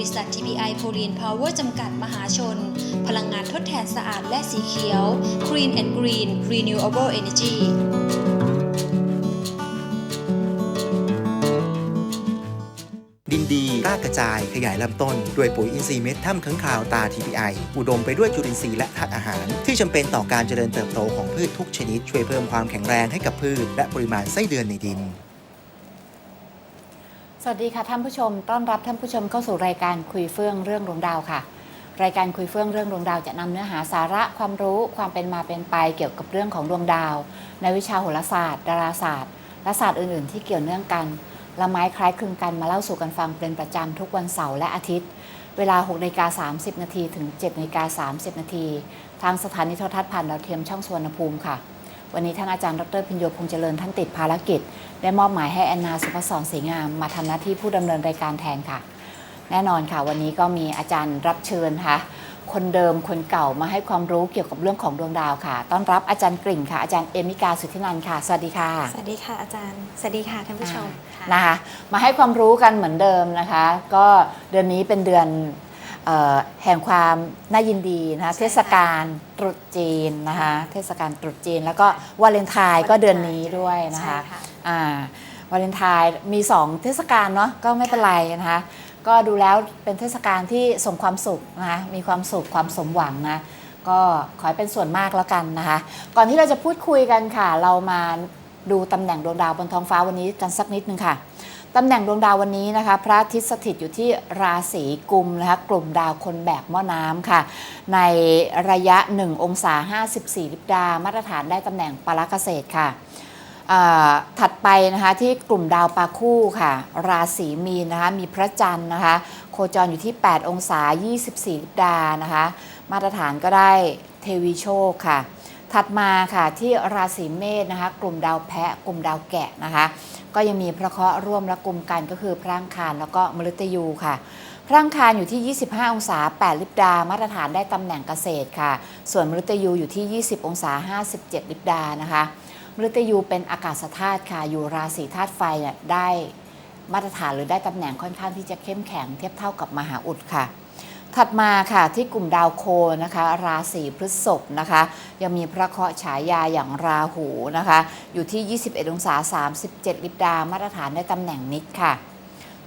ริษัท TPI โพลีนพาวเวอร์จำกัดมหาชน พลังงานทดแทนสะอาดและสีเขียว Green and Green Renewable Energy ดินดีรากกระจายขยายลำต้น ด้วยปุ๋ยอินทรีย์เม็ดถ้ำข้างคาวตา TPI อุดมไปด้วยจุลินทรีย์และธาตุอาหาร ที่จำเป็นต่อการเจริญเติบโตของพืชทุกชนิด ช่วยเพิ่มความแข็งแรงให้กับพืช และปริมาณไส้เดือนในดิน วัสดีค่ะท่านผู้ชม ต้อนรับท่านผู้ชมเข้าสู่รายการคุยเฟื่องเรื่องดวงดาวค่ะ รายการคุยเฟื่องเรื่องดวงดาวจะนำเนื้อหาสาระความรู้ความเป็นมาเป็นไปเกี่ยวกับเรื่องของดวงดาว ในวิชาโหราศาสตร์ ดาราศาสตร์ และศาสตร์อื่น ๆ ที่เกี่ยวเนื่องกันละไม้คล้ายคลึงกันมาเล่าสู่กันฟังเป็นประจำทุกวันเสาร์และอาทิตย์ เวลา6นาฬิกา30 นาทีถึง7นาฬิกา30 นาทีทางสถานีโทรทัศน์ผ่านดาวเทียมช่องสวนภูมิค่ะ วันนี้ท่านอาจารย์ดรพิญโยพงษ์เจริญท่านติดภารกิจ ได้มอบหมายให้แอนนาสุภศรศรีงามมาทำหน้าที่ผู้ดำเนินรายการแทนค่ะ แน่นอนค่ะ วันนี้ก็มีอาจารย์รับเชิญค่ะ คนเดิมคนเก่ามาให้ความรู้เกี่ยวกับเรื่องของดวงดาวค่ะ ต้อนรับอาจารย์กริ่งค่ะ อาจารย์เอมิกาสุทธินันท์ค่ะ สวัสดีค่ะ สวัสดีค่ะอาจารย์ สวัสดีค่ะท่านผู้ชมค่ะนะคะ มาให้ความรู้กันเหมือนเดิมนะคะ ก็เดือนนี้เป็นเดือนเออ แห่งความน่ายินดีนะคะใช่เทค่ะศกาลตรุษจีนนะคะเทศกาลตรุษจีน แล้วก็วาเลนไทน์ก็เดือนนี้ด้วยนะใช่คะค่ะอ่าวาเลนไทน์มี2เทศกาลเนาะก็ไม่เป็นไรนะคะก็ดูแล้วเป็นเทศกาลที่ส่งความสุขนะคะมีความสุขความสมหวังนะก็ขอให้เป็นส่วนมากแล้วกันนะคะ ก่อนที่เราจะพูดคุยกันค่ะ เรามาดูตำแหน่งดวงดาวบนท้องฟ้าวันนี้กันสักนิดนึงค่ะ ตำแหน่งดวงดาววันนี้นะคะ พระอาทิตย์สถิตอยู่ที่ราศีกุมนะคะกลุ่มดาวคนแบกหม้อน้ำค่ะ ในระยะ 1 องศา 54ลิบดา มาตรฐานได้ตำแหน่งปาราเกษตรค่ะถัดไปนะคะที่กลุ่มดาวปาคู่ค่ะ ราศีมีนนะคะมีพระจันทร์นะคะ โคจรอยู่ที่ 8 องศา 24ลิบดานะคะ มาตรฐานก็ได้เทวีโชคค่ะ ถัดมาค่ะที่ราศีเมษนะคะกลุ่มดาวแพะกลุ่มดาวแกะนะคะ ก็ยังมีพระเคราะห์ร่วมและกลุ่มกันก็คือพระอังคารแล้วก็มฤตยูค่ะพระอังคารอยู่ที่ 25 องศา 8 ลิบดา มาตรฐานได้ตำแหน่งเกษตรค่ะ ส่วนมฤตยูอยู่ที่ 20 องศา 57 ลิบดานะคะมฤตยูเป็นอากาศธาตุค่ะ อยู่ราศีธาตุไฟเนี่ยได้มาตรฐานหรือได้ตำแหน่งค่อนข้างที่จะเข้มแข็งเทียบเท่ากับมหาอุดค่ะ ถัดมาค่ะที่กลุ่มดาวโคนะคะ ราศีพฤษภนะคะ ยังมีพระเคราะห์ฉายาอย่างราหูนะคะ อยู่ที่ 21 องศา 37 ลิบดา มาตรฐานได้ตำแหน่งนิดค่ะ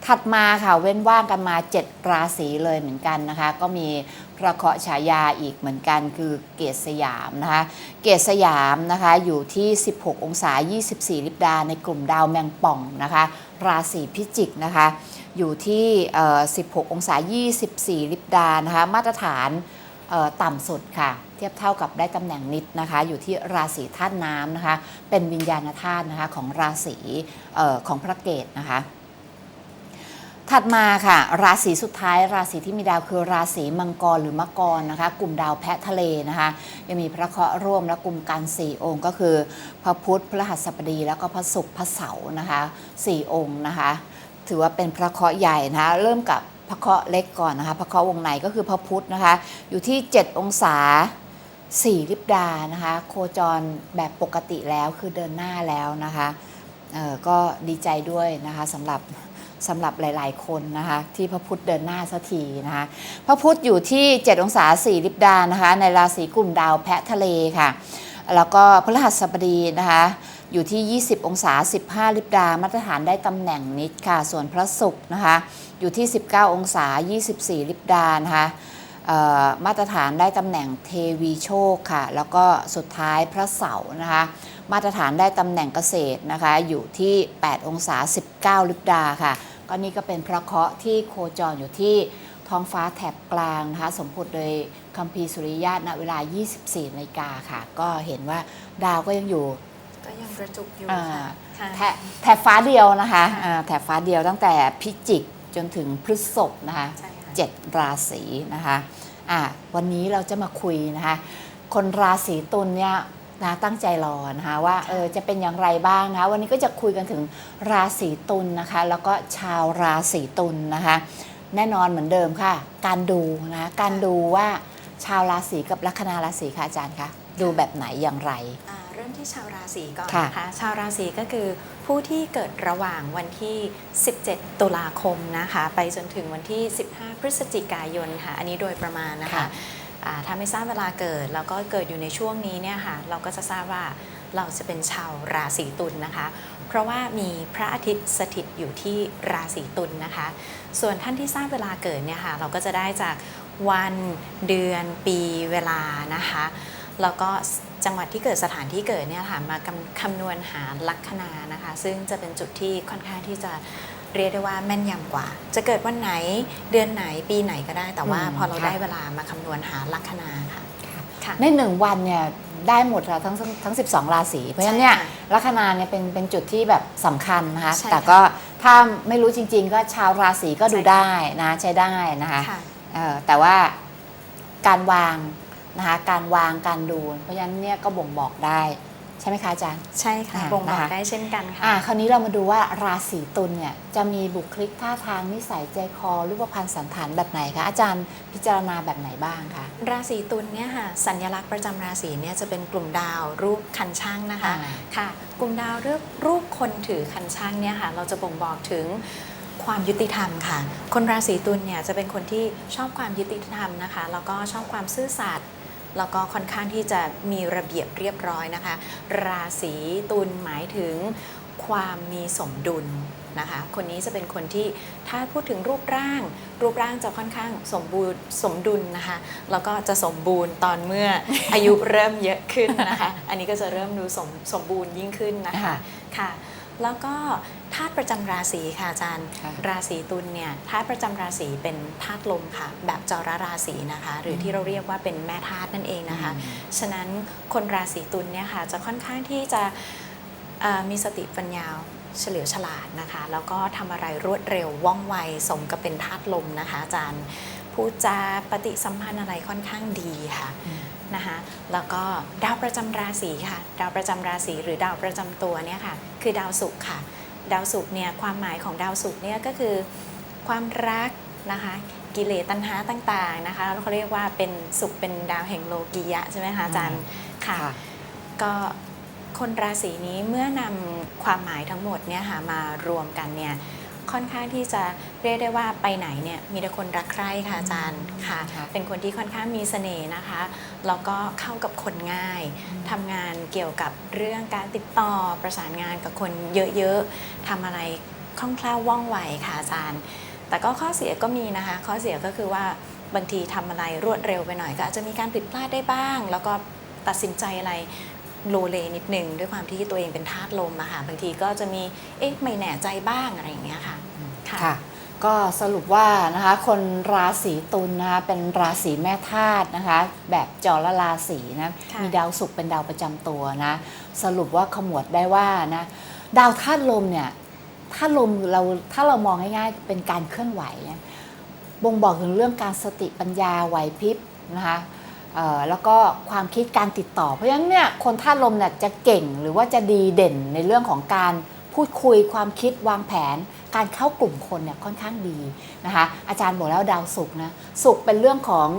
ถัดมาค่ะเว้นว่างกันมา 7 ราศีเลยเหมือนกันนะคะ ก็มีพระเคราะห์ฉายาอีกเหมือนกันคือเกศสยามนะคะ เกศสยามนะคะอยู่ที่ 16 องศา 24 ลิบดา ในกลุ่มดาวแมงป่องนะคะ ราศีพิจิกนะคะ อยู่ที่ 16 องศา 24 ลิบดานะคะ มาตรฐานต่ำสุดค่ะ เทียบเท่ากับได้ตำแหน่งนิดนะคะ อยู่ที่ราศีธาตุน้ำนะคะ เป็นวิญญาณธาตุนะคะของราศีของพระเกตนะคะถัดมาค่ะ ราศีสุดท้ายราศีที่มีดาวคือราศีมังกรหรือมกรนะคะ กลุ่มดาวแพะทะเลนะคะยังมีพระเคราะห์ร่วมและกลุ่มกันสี่องค์ก็คือ พระพุธพระหัสบดีแล้วก็พระศุกร์พระเสาร์นะคะสี่องค์นะคะ ถือว่าเป็นพระเคราะห์ใหญ่นะคะเริ่มกับพระเคราะห์เล็กก่อนนะคะพระเคราะห์วงในก็คือพระพุธนะคะ อยู่ที่ 7 องศา4ลิบดานะคะ โคจรแบบปกติแล้วคือเดินหน้าแล้วนะคะก็ดีใจด้วยนะคะสำหรับสำหรับหลาย ๆ คนนะคะที่พระพุธเดินหน้าสักทีนะคะพระพุธอยู่ที่ 7 องศา4ลิบดานะคะในราศีกลุ่มดาวแพะทะเลค่ะ แล้วก็พฤหัสบดีนะคะ อยู่ที่ 20 องศา 15 ลิบดา มาตรฐานได้ตำแหน่งนิดค่ะ ส่วนพระศุกร์นะคะ อยู่ที่ 19 องศา 24 ลิบดา นะคะมาตรฐานได้ตำแหน่งเทวีโชคค่ะ แล้วก็สุดท้ายพระเสาร์นะคะ มาตรฐานได้ตำแหน่งเกษตรนะคะ อยู่ที่ 8 องศา 19 ลิบดาค่ะ ก็นี่ก็เป็นพระเคราะห์ที่โคจรอยู่ที่ท้องฟ้าแถบกลางนะคะ สมพุทโดยคัมภีร์สุริยะณเวลา 24นาฬิกาค่ะ ก็เห็นว่าดาวก็ยังอยู่ ก็ยังกระจุกอยู่อ่าค่ะแถบแถบฟ้าเดียวนะคะค่ะอ่าแถบฟ้าเดียวตั้งแต่พิจิกจนถึงพฤษภนะคะใช่ค่ะเจ็ดราศีนะคะอ่าวันนี้เราจะมาคุยนะคะ คนราศีตุลเนี่ยนะตั้งใจรอนะคะว่าเออจะเป็นอย่างไรบ้างนะคะวันนี้ก็จะคุยกันถึงราศีตุลนะคะ แล้วก็ชาวราศีตุลนะคะ แน่นอนเหมือนเดิมค่ะ การดูนะคะการดูว่าชาวราศีกับลัคนาราศีค่ะอาจารย์คะดูแบบไหนอย่างไรอ่าเริ่ม ที่ที่ชาวราศีก่อนค่ะนะคะชาวราศีก็คือผู้ที่เกิดระหว่างวันที่ 17 ตุลาคมนะคะ ไปจนถึงวันที่ 15 พฤศจิกายนค่ะอันนี้โดยประมาณนะคะค่ะอ่าถ้าไม่ทราบเวลาเกิด แล้วก็เกิดอยู่ในช่วงนี้เนี่ยค่ะเราก็จะทราบว่าเราจะเป็นชาวราศีตุลนะคะ เพราะว่ามีพระอาทิตย์สถิตอยู่ที่ราศีตุลนะคะ ส่วนท่านที่ทราบเวลาเกิดเนี่ยค่ะเราก็จะได้จากวันเดือนปีเวลานะคะ แล้วก็ จังหวัดที่เกิดสถานที่เกิดเนี่ยค่ะมากำคำนวณหาลัคนานะคะ ซึ่งจะเป็นจุดที่ค่อนข้างที่จะเรียกได้ว่าแม่นยำกว่า จะเกิดวันไหนเดือนไหนปีไหนก็ได้ แต่ว่าอืมพอเราค่ะได้เวลามาคำนวณหาลัคนาค่ะค่ะในหนึ่งวันเนี่ยได้หมดค่ะทั้งทั้งทั้ง 12 ราศีเพราะฉะนั้นเนี่ยใช่ค่ะลัคนาเนี่ยเป็นเป็นจุดที่แบบสำคัญนะคะใช่ค่ะแต่ก็ถ้าไม่รู้จริง ๆ ก็ชาวราศีก็ดูใช่ค่ะได้นะใช้ได้นะคะค่ะเอ่อแต่ว่าการวาง นะคะการวางการดู เพราะฉะนั้นเนี่ยก็บ่งบอกได้ใช่ไหมคะอาจารย์ ใช่ค่ะอ่าบ่งบอกนะคะ ได้เช่นกันค่ะ อ่าคราวนี้เรามาดูว่าราศีตุลเนี่ยจะมีบุคลิกท่าทางนิสัยใจคอรูปพรรณสันฐานแบบไหนคะอาจารย์พิจารณาแบบไหนบ้างคะ ราศีตุลเนี่ยค่ะสัญลักษณ์ประจำราศีเนี่ยจะเป็นกลุ่มดาวรูปคันช่างนะคะอ่าค่ะ กลุ่มดาวรูปรูปคนถือคันช่างเนี่ยค่ะเราจะบ่งบอกถึงความยุติธรรมค่ะ คนราศีตุลเนี่ยจะเป็นคนที่ชอบความยุติธรรมนะคะแล้วก็ชอบความซื่อสัตย์ แล้วก็ค่อนข้างที่จะมีระเบียบเรียบร้อยนะคะ ราศีตุลหมายถึงความมีสมดุลนะคะ คนนี้จะเป็นคนที่ถ้าพูดถึงรูปร่าง รูปร่างจะค่อนข้างสมบูรณ์สมดุลนะคะ แล้วก็จะสมบูรณ์ตอนเมื่ออายุเริ่มเยอะขึ้นนะคะ อันนี้ก็จะเริ่มดูสมสมบูรณ์ยิ่งขึ้นนะคะ ค่ะค่ะแล้วก็ธาตุประจำราศีค่ะอาจารย์ค่ะราศีตุลเนี่ยธาตุประจำราศีเป็นธาตุลมค่ะ แบบจรราศีนะคะ หรือที่เราเรียกว่าเป็นแม่ธาตุนั่นเองนะคะ ฉะนั้นคนราศีตุลเนี่ยค่ะจะค่อนข้างที่จะเอ่อมีสติปัญญาเฉลียวฉลาดนะคะ แล้วก็ทำอะไรรวดเร็วว่องไวสมกับเป็นธาตุลมนะคะอาจารย์พูดจาปฏิสัมพันธ์อะไรค่อนข้างดีค่ะนะคะแล้วก็ดาวประจำราศีค่ะ ดาวประจำราศีหรือดาวประจำตัวเนี่ยค่ะ คือดาวศุกร์ค่ะ ดาวศุกร์เนี่ยความหมายของดาวศุกร์เนี่ยก็คือความรักนะคะกิเลสตัณหาต่างๆนะคะแล้วเขาเรียกว่าเป็นศุกร์เป็นดาวแห่งโลกียะใช่ไหมคะอาจารย์ค่ะก็คนราศีนี้เมื่อนำความหมายทั้งหมดเนี่ยค่ะมารวมกันเนี่ย ค่อนข้างที่จะเรียกได้ว่าไปไหนเนี่ยมีแต่คนรักใคร่ค่ะอาจารย์ค่ะ ค่ะเป็นคนที่ค่อนข้างมีเสน่ห์นะคะแล้วก็เข้ากับคนง่ายทำงานเกี่ยวกับเรื่องการติดต่อประสานงานกับคนเยอะๆทำอะไรคล่องแคล่วว่องไวค่ะอาจารย์ แต่ก็ข้อเสียก็มีนะคะ ข้อเสียก็คือว่าบางทีทำอะไรรวดเร็วไปหน่อยก็อาจจะมีการผิดพลาดได้บ้าง แล้วก็ตัดสินใจอะไรโลเลนิดหนึ่งด้วยความที่ตัวเองเป็นธาตุลมอะค่ะบางทีก็จะมีเอ๊ะไม่แน่ใจบ้างอะไรอย่างเงี้ยค่ะ ค่ะ ก็สรุปว่านะคะคนราศีตุลนะคะเป็นราศีแม่ธาตุนะคะ แบบจรราศีนะค่ะมีดาวศุกร์เป็นดาวประจำตัวนะ สรุปว่าขมวดได้ว่านะดาวธาตุลมเนี่ยธาตุลมเราถ้าเรามองง่ายๆเป็นการเคลื่อนไหวนะบ่งบอกถึงเรื่องการสติปัญญาไหวพริบนะคะเอ่อแล้วก็ความคิดการติดต่อ เพราะฉะนั้นเนี่ยคนธาตุลมเนี่ยจะเก่งหรือว่าจะดีเด่นในเรื่องของการ พูดคุยความคิดวางแผน การเข้ากลุ่มคนเนี่ยค่อนข้างดีนะคะอาจารย์บอกแล้วดาวศุกร์นะศุกร์เป็นเรื่องของ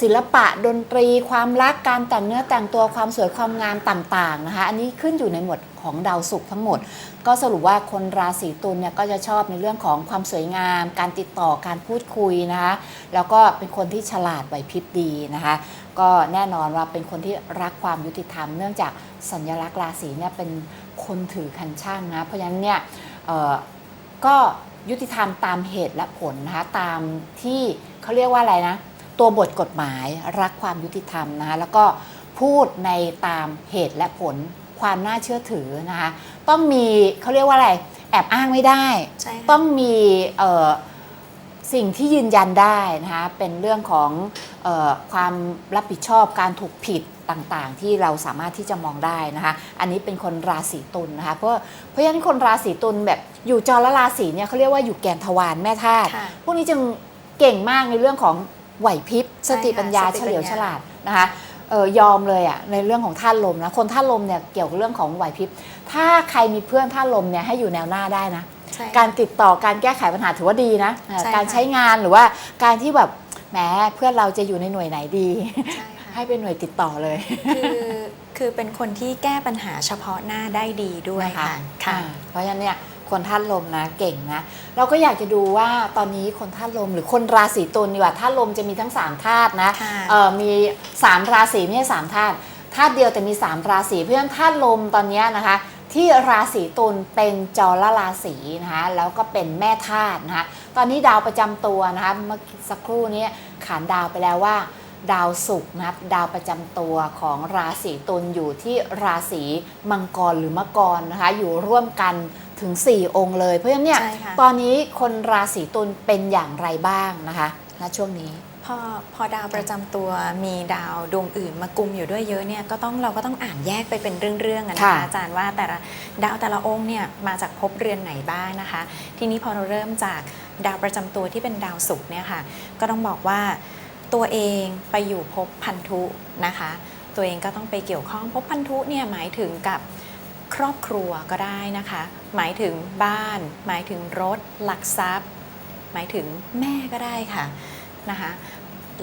ศิลปะดนตรี ความรักการแต่งเนื้อแต่งตัวความสวยความงามต่างๆนะคะ อันนี้ขึ้นอยู่ในหมวดของดาวศุกร์ทั้งหมด ก็สรุปว่าคนราศีตุลเนี่ยก็จะชอบในเรื่องของความสวยงาม การติดต่อการพูดคุยนะคะแล้วก็เป็นคนที่ฉลาดไหวพริบดีนะคะ ก็แน่นอนว่าเป็นคนที่รักความยุติธรรม เนื่องจากสัญลักษณ์ราศีเนี่ยเป็น คนถือคันช่างนะ เพราะฉะนั้นเนี่ยเอ่อก็ยุติธรรมตามเหตุและผลนะคะตามที่เขาเรียกว่าอะไรนะ ตัวบทกฎหมายรักความยุติธรรมนะคะแล้วก็พูดในตามเหตุและผลความน่าเชื่อถือนะคะต้องมีเขาเรียกว่าอะไร แอบอ้างไม่ได้ใช่ค่ะต้องมีเอ่อสิ่งที่ยืนยันได้นะคะเป็นเรื่องของเออความรับผิดชอบการถูกผิด ต่างๆ ที่เราสามารถที่จะมองได้นะคะ อันนี้เป็นคนราศีตุลนะคะ เพราะเพราะฉะนั้นคนราศีตุลแบบอยู่จรราศีเนี่ยเขาเรียกว่าอยู่แกนทวารแม่ธาตุค่ะพวกนี้จึงเก่งมากในเรื่องของไหวพริบใช่สติปัญญาค่ะสติเฉปัญญาลียวฉลาดนะคะเออยอมเลยอะในเรื่องของธาตุลมนะคนธาตุลมเนี่ยเกี่ยวกับเรื่องของไหวพริบถ้าใครมีเพื่อนธาตุลมเนี่ยให้อยู่แนวหน้าได้นะ ใช่ค่ะการติดต่อการแก้ไขปัญหาถือว่าดีนะเอ่อใช่ค่ะ การใช้งานหรือว่าการที่แบบแหมเพื่อนเราจะอยู่ในหน่วยไหนดี ใช่ค่ะ ให้เป็นหน่วยติดต่อเลย คือคือเป็นคนที่แก้ปัญหาเฉพาะหน้าได้ดีด้วยนะคะค่ะค่ะอ่าเพราะฉะนั้นเนี่ยคนธาตุลมนะเก่งนะ เราก็อยากจะดูว่าตอนนี้คนธาตุลมหรือคนราศีตุลดีกว่าธาตุลมจะมีทั้ง3ธาตุนะค่ะเออมี 3 ราศีไม่ใช่สามธาตุธาตุเดียวแต่มี 3 ราศีเพราะฉะนั้นธาตุลมตอนเนี้ยนะคะ ที่ราศีตุลเป็นจรราศีนะคะแล้วก็เป็นแม่ธาตุนะคะตอนนี้ดาวประจำตัวนะคะเมื่อสักครู่นี้ขานดาวไปแล้วว่า ดาวศุกร์นะครับดาวประจำตัวของราศีตุลอยู่ที่ราศีมังกรหรือมะกรนะคะ อยู่ร่วมกันถึง 4 องค์เลย เพราะฉะนั้นเนี่ยใช่ค่ะ ตอนนี้คนราศีตุลเป็นอย่างไรบ้างนะคะณช่วงนี้ พอพอดาวประจำตัวมีดาวดวงอื่นมากุมอยู่ด้วยเยอะเนี่ยก็ต้องเราก็ต้องอ่านแยกไปเป็นเรื่องๆอะนะค่ะคะอาจารย์ว่าแต่ละดาวแต่ละองค์เนี่ยมาจากภพเรือนไหนบ้างนะคะ ทีนี้พอเราเริ่มจากดาวประจำตัวที่เป็นดาวศุกร์เนี่ยค่ะก็ต้องบอกว่า ตัวเองไปอยู่ภพพันธุนะคะ ตัวเองก็ต้องไปเกี่ยวข้องภพพันธุเนี่ยหมายถึงกับครอบครัวก็ได้นะคะ หมายถึงบ้าน หมายถึงรถ หลักทรัพย์ หมายถึงแม่ก็ได้ค่ะนะคะ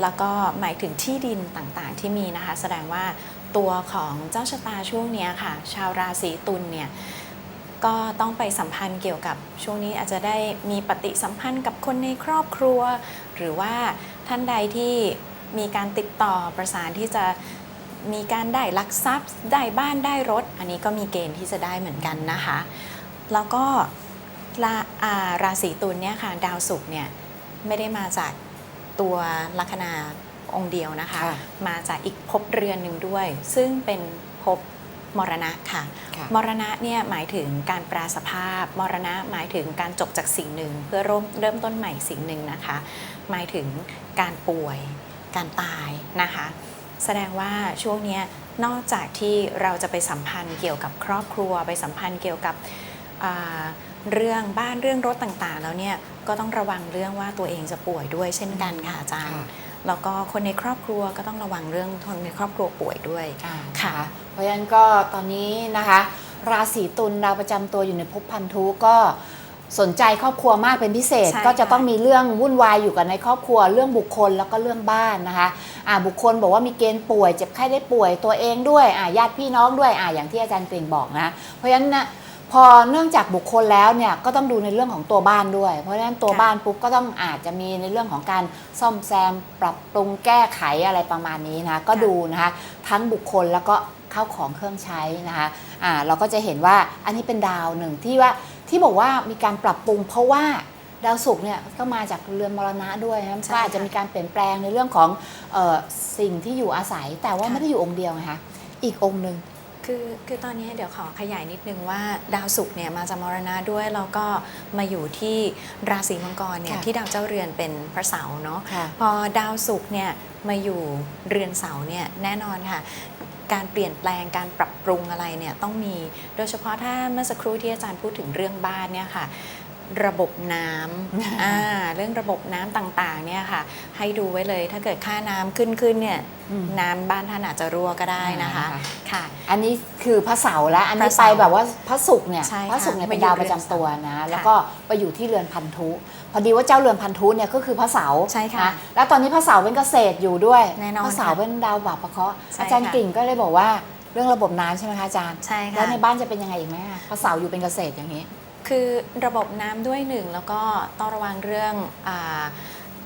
แล้วก็หมายถึงที่ดินต่างๆที่มีนะคะ แสดงว่าตัวของเจ้าชะตาช่วงนี้ค่ะ ชาวราศีตุลเนี่ยก็ต้องไปสัมพันธ์เกี่ยวกับช่วงนี้อาจจะได้มีปฏิสัมพันธ์กับคนในครอบครัว หรือว่า ท่านใดที่มีการติดต่อประสานที่จะมีการได้ลักทรัพย์ ได้บ้านได้รถ อันนี้ก็มีเกณฑ์ที่จะได้เหมือนกันนะคะ แล้วก็ราอ่าราศีตุลเนี่ยค่ะดาวศุกร์เนี่ยไม่ได้มาจากตัวลัคนาองค์เดียวนะคะค่ะมาจากอีกภพเรือนหนึ่งด้วย ซึ่งเป็นภพ มรณะค่ะค่ะ มรณะเนี่ยหมายถึงการแปรสภาพ มรณะหมายถึงการจบจากสิ่งหนึ่ง เพื่อเริ่มเริ่มต้นใหม่สิ่งหนึ่งนะคะ หมายถึงการป่วย การตายนะคะ แสดงว่าช่วงเนี้ยนอกจากที่เราจะไปสัมพันธ์เกี่ยวกับครอบครัว ไปสัมพันธ์เกี่ยวกับอ่าเรื่องบ้านเรื่องรถต่างๆ แล้วเนี่ยก็ต้องระวังเรื่องว่าตัวเองจะป่วยด้วยเช่นกันค่ะอาจารย์ค่ะ แล้วก็คนในครอบครัวก็ต้องระวังเรื่องคนในครอบครัวป่วยด้วยอ่าค่ะนเพราะฉะนั้นก็ตอนนี้นะคะ ราศีตุลดาวประจำตัวอยู่ในภพพันธุก็สนใจครอบครัวมากเป็นพิเศษใช่ก็จะค่ะต้องมีเรื่องวุ่นวายอยู่กันในครอบครัวเรื่องบุคคลแล้วก็เรื่องบ้านนะคะอ่าบุคคลบอกว่ามีเกณฑ์ป่วย เจ็บไข้ได้ป่วยตัวเองด้วยอ่าญาติพี่น้องด้วยอ่าอย่างที่อาจารย์เกรงบอกนะ เพราะฉะนั้นนะ พอเนื่องจากบุคคลแล้วเนี่ยก็ต้องดูในเรื่องของตัวบ้านด้วย เพราะฉะนั้นตัวค่ะบ้านปุ๊บก็ต้องอาจจะมีในเรื่องของการซ่อมแซม ปรับปรุงแก้ไขอะไรประมาณนี้นะก็ดูนะคะทั้งบุคคลแล้วก็เข้าของเครื่องใช้นะคะอ่าเราก็จะเห็นว่าอันนี้เป็นดาวหนึ่งที่ว่าที่บอกว่ามีการปรับปรุง เพราะว่าดาวศุกร์เนี่ยก็มาจากเรือนมรณะด้วยนะใช่ก็อาจจะค่ะมีการเปลี่ยนแปลงในเรื่องของเออสิ่งที่อยู่อาศัย แต่ว่าค่ะไม่ได้อยู่องค์เดียวไงคะอีกองค์หนึ่ง คือคือตอนนี้เดี๋ยวขอขยายนิดนึงว่าดาวศุกร์เนี่ยมาจากมรณะด้วยแล้วก็มาอยู่ที่ราศีมังกรเนี่ยค่ะที่ดาวเจ้าเรือนเป็นพระเสาร์เนาะค่ะพอดาวศุกร์เนี่ยมาอยู่เรือนเสาร์เนี่ยแน่นอนค่ะ การเปลี่ยนแปลงการปรับปรุงอะไรเนี่ยต้องมีโดยเฉพาะถ้าเมื่อสักครู่ที่อาจารย์พูดถึงเรื่องบ้านเนี่ยค่ะ ระบบน้ำอ่าเรื่องระบบน้ำต่างๆเนี่ยค่ะ ให้ดูไว้เลยถ้าเกิดค่าน้ำขึ้นขึ้นเนี่ยอืมน้ำบ้านท่านอาจจะรั่วก็ได้นะคะอ่าค่ะค่ะ อันนี้คือพระเสาร์แล้วอันพนี้ระไปเสาร์แบบว่าพระศุกร์เนี่ยใช่ค่ะพระศุกร์เนี่ยเป็นมาอยู่ดาวประจำตัวนะ แล้วก็ไปอยู่ที่เรือนพันธุ พอดีว่าเจ้าเรือนพันธุเนี่ยก็คือพระเสาร์ใช่ค่ะนแล้วตอนนี้พระเสาร์เป็นเกษตรอยู่ด้วยแน่นอนพระเสาร์ค่ะเป็นดาวบาปประเคราะห์ใช่อาจารย์ค่ะกิ่งก็เลยบอกว่าเรื่องระบบน้ำใช่ไหมคะอาจารย์ใช่ค่ะแล้วในบ้านจะเป็นยังไงอีกไหมอะพระเสาร์อยู่เป็นเกษตรอย่างนี้ คือระบบน้ำด้วยหนึ่งแล้วก็ต้องระวังเรื่องอา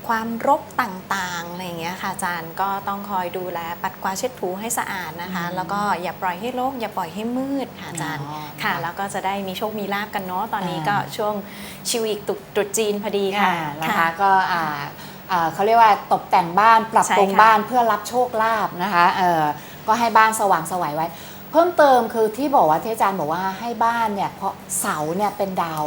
ความรกต่างๆอะไรอย่างเงี้ยค่ะอาจารย์ก็ต้องคอยดูแลปัดกวาดเช็ดถูให้สะอาดนะคะอืมแล้วก็อย่าปล่อยให้รกอย่าปล่อยให้มืดค่ะอาจารย์อ๋อค่ะค่ะ แล้วก็จะได้มีโชคมีลาบกันเนาะตอนนี้อ่าก็ช่วงชิวิกตรุษตรุษจีนพอดีค่ะอ่านะคะก็อ่าอ่าเขาเรียกว่าตกแต่งบ้านปรับปรุงใช่ค่ะบ้านเพื่อรับโชคลาภนะคะเออก็ให้บ้านสว่างไสวัยไว้เพิ่มเติมคือที่บอกว่าที่อาจารย์บอกว่าให้บ้านเนี่ยเพราะเสาเนี่ยเป็นดาว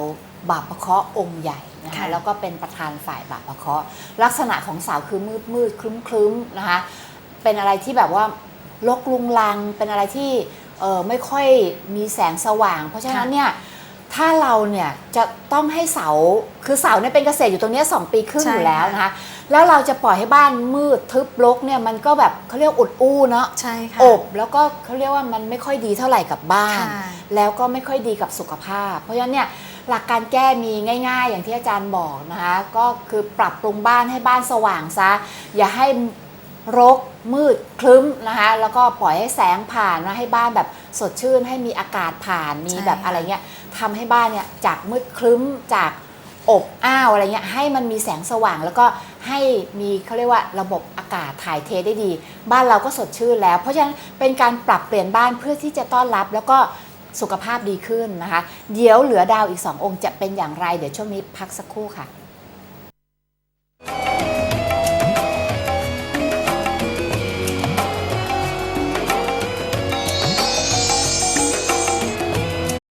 บาปประเคราะห์องค์ใหญ่นะคะค่ะแล้วก็เป็นประธานฝ่ายบาปประเคราะห์ลักษณะของเสาคือมืดมืดคลึ้มคลึ้มๆนะคะเป็นอะไรที่แบบว่าลกลุงลังเป็นอะไรที่เออไม่ค่อยมีแสงสว่าง เพราะฉะนั้นเนี่ยถ้าเราเนี่ยจะต้องให้เสาคือเสาเนี่ยเป็นเกษตรอยู่ตรงเนี้ยสองปีครึ่งใช่อยู่แล้วค่ะนะคะ แล้วเราจะปล่อยให้บ้านมืดทึบรกเนี่ยมันก็แบบเขาเรียกอุดอู้เนาะใช่ค่ะอบแล้วก็เขาเรียกว่ามันไม่ค่อยดีเท่าไหร่กับบ้านค่ะแล้วก็ไม่ค่อยดีกับสุขภาพ เพราะฉะนั้นเนี่ยหลักการแก้มีง่าย ๆ อย่างที่อาจารย์บอกนะคะก็คือปรับปรุงบ้านให้บ้านสว่างซะ อย่าให้รกมืดคลึ้มนะคะแล้วก็ปล่อยให้แสงผ่านนะให้บ้านแบบสดชื่น ให้มีอากาศผ่านมีใช่แบบค่ะอะไรเงี้ยทำให้บ้านเนี่ยจากมืดคลึ้มจากอบอ้าวอะไรเงี้ยให้มันมีแสงสว่างแล้วก็ ให้มีเขาเรียกว่าระบบอากาศถ่ายเทได้ดี บ้านเราก็สดชื่นแล้ว เพราะฉะนั้นเป็นการปรับเปลี่ยนบ้านเพื่อที่จะต้อนรับแล้วก็สุขภาพดีขึ้นนะคะ เดี๋ยวเหลือดาวอีก 2 องค์จะเป็นอย่างไร เดี๋ยวช่วงนี้พักสักครู่ค่ะ